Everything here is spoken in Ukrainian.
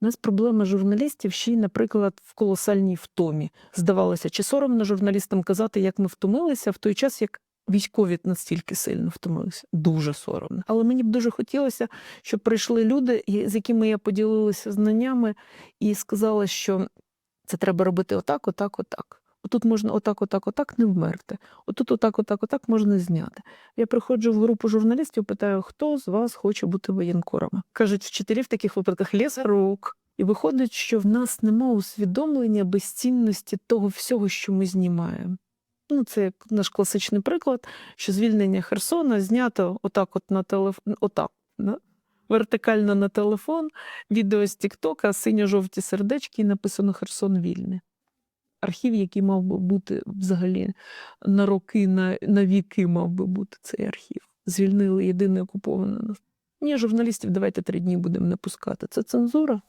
У нас проблема журналістів ще й, наприклад, в колосальній втомі. Здавалося, чи соромно журналістам казати, як ми втомилися в той час, як військові настільки сильно втомилися. Дуже соромно. Але мені б дуже хотілося, щоб прийшли люди, з якими я поділилася знаннями, і сказала, що це треба робити отак, отак, отак. Отут можна отак, отак, отак не вмерти. Отут отак, отак, отак можна зняти. Я приходжу в групу журналістів, питаю, хто з вас хоче бути воєнкорами. Кажуть, вчителі в таких випадках ліс рук. І виходить, що в нас нема усвідомлення безцінності того всього, що ми знімаємо. Ну, це як наш класичний приклад, що звільнення Херсона знято отак, от на телефон, отак, да? вертикально на телефон, відео з Тіктока, синьо-жовті сердечки, і написано Херсон вільний. Архів, який мав би бути взагалі на роки, на, на віки мав би бути цей архів. Звільнили єдине окуповане. нас. Ні, журналістів давайте три дні будемо не пускати. Це цензура.